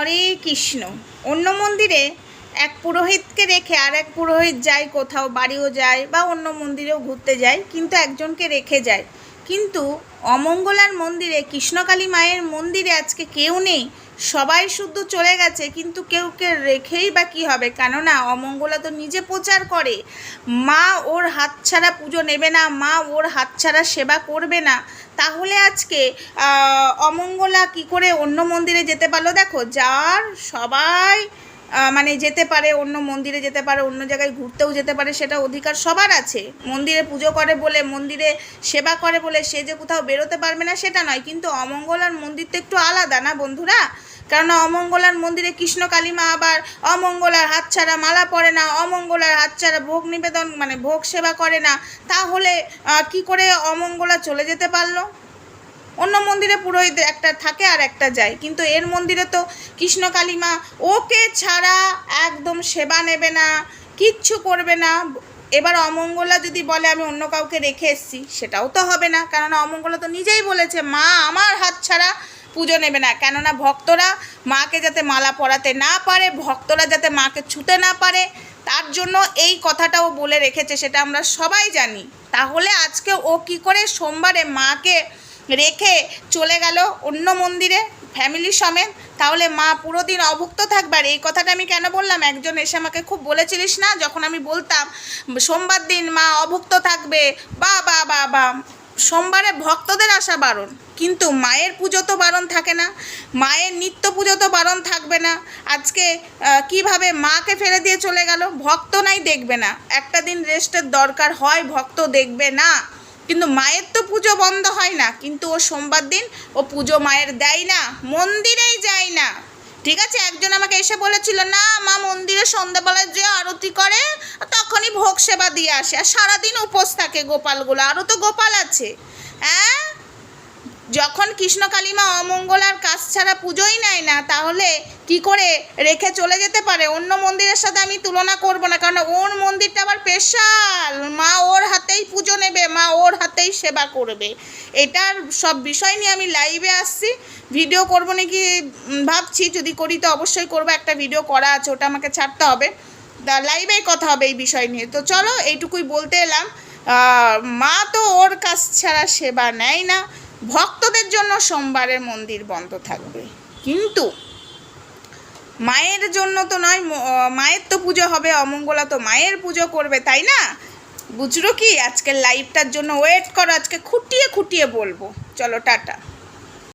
হরে কৃষ্ণ। অন্য মন্দিরে এক পুরোহিতকে রেখে আর এক পুরোহিত যায় কোথাও, বাড়িও যায় বা অন্য মন্দিরেও ঘুরতে যায়, কিন্তু একজনকে রেখে যায়। কিন্তু অমঙ্গলার মন্দিরে, কৃষ্ণকালী মায়ের মন্দিরে আজকে কেউ নেই। সবাই শুদ্ধ চলে গেছে, কিন্তু কেউ কে রেখেই বা কী হবে? কেননা অমঙ্গলা তো নিজে প্রচার করে। মা ওর হাতছাড়া পুজো নেবে না, মা ওর হাতছাড়া সেবা করবে না। তাহলে আজকে অমঙ্গলা কি করে অন্য মন্দিরে যেতে পারল? দেখো, যার সবাই মানে যেতে পারে, অন্য মন্দিরে যেতে পারে, অন্য জায়গায় ঘুরতেও যেতে পারে, সেটা অধিকার সবার আছে। মন্দিরে পুজো করে বলে, মন্দিরে সেবা করে বলে, সে যে কোথাও বেরোতে পারবে না, সেটা নয়। কিন্তু অমঙ্গলার মন্দির তো একটু আলাদা না বন্ধুরা? কারণ অমঙ্গলার মন্দিরে কৃষ্ণ কালীমা আবার অমঙ্গলার হাতছাড়া মালা পরে না, অমঙ্গলার হাতছাড়া ভোগ নিবেদন মানে ভোগ সেবা করে না, তাহলে কি করে অমঙ্গলা চলে যেতে পারল? অন্য মন্দিরে পুরোহিত একটা থাকে আর একটা যায়, কিন্তু এর মন্দিরে তো কৃষ্ণ কালীমা ওকে ছাড়া একদম সেবা নেবে না, কিচ্ছু করবে না। এবার অমঙ্গলা যদি বলে, আমি অন্য কাউকে রেখে এসেছি, সেটাও তো হবে না কেননা অমঙ্গলা তো নিজেই বলেছে, মা, আমার হাত ছাড়া পুজো নেবে না। কেননা ভক্তরা মাকে যাতে মালা পরাতে না পারে, ভক্তরা যাতে মাকে ছুতে না পারে, তার জন্য এই কথাটাও বলে রেখেছে, সেটা আমরা সবাই জানি। তাহলে আজকে ও কি করে সোমবারে মাকে রেখে চলে গেল অন্য মন্দিরে ফ্যামিলি সমেত? তাহলে মা পুরো দিন অভুক্ত থাকবে? আর এই কথাটা আমি কেন বললাম? একজন এসে আমাকে খুব বলেছিলিস না? যখন আমি বলতাম, সোমবার দিন মা অভুক্ত থাকবে, বা বা বা বা। সোমবারে ভক্তদের আসা বারণ। কিন্তু মায়ের পুজো তো বারণ থাকে না, মায়ের নিত্য পুজো তো বারণ থাকবে না। আজকে কীভাবে মাকে ফেলে দিয়ে চলে গেল, ভক্ত নাই দেখবে না। একটা দিন রেস্টের দরকার হয়, ভক্ত দেখবে না। কিন্তু মায়ের তো পুজো বন্ধ হয় না, কিন্তু ও সোমবার দিন ও পুজো মায়ের দেয় না, মন্দিরেই যায় না। ঠিক আছে, একজন আমাকে এসে বলেছিল, না, মা মন্দিরে সন্ধ্যাবেলায় যে আরতি করে, তখনই ভোগ সেবা দিয়ে আসে। আর সারাদিন উপোস থাকে গোপালগুলো, আরও তো গোপাল আছে। হ্যাঁ? যখন কৃষ্ণ কালিমা অমঙ্গলার কাজ ছাড়া পুজোই নেয় না। তাহলে কি করে রেখে চলে যেতে পারে? অন্য মন্দিরের সাথে আমি তুলনা করব না। কারণ ওর মন্দিরটা আবার স্পেশাল। মা ওর হাতেই পুজো নেবে, মা ওর হাতেই সেবা করবে। এটার সব বিষয় নিয়ে আমি লাইভে আসছি। ভিডিও করব নাকি ভাবছি। যদি করি তো অবশ্যই করব। একটা ভিডিও করা আছে, ওটা আমাকে ছাড়তে হবে। তা লাইভেই কথা হবে এই বিষয় নিয়ে। তো চলো, এইটুকুই বলতে এলাম। মা তো ওর কাছ ছাড়া সেবা নেয় না। ভক্তদের জন্য সোমবারের মন্দির বন্ধ থাকবে। কিন্তু মায়ের জন্য তো নয় মায়ের তো পুজো হবে, অমঙ্গলা তো মায়ের পুজো করবে, তাই না? বুঝলো কি? আজকের লাইভটার জন্য ওয়েট করো, আজকে খুঁটিয়ে খুঁটিয়ে বলব। চলো, টাটা।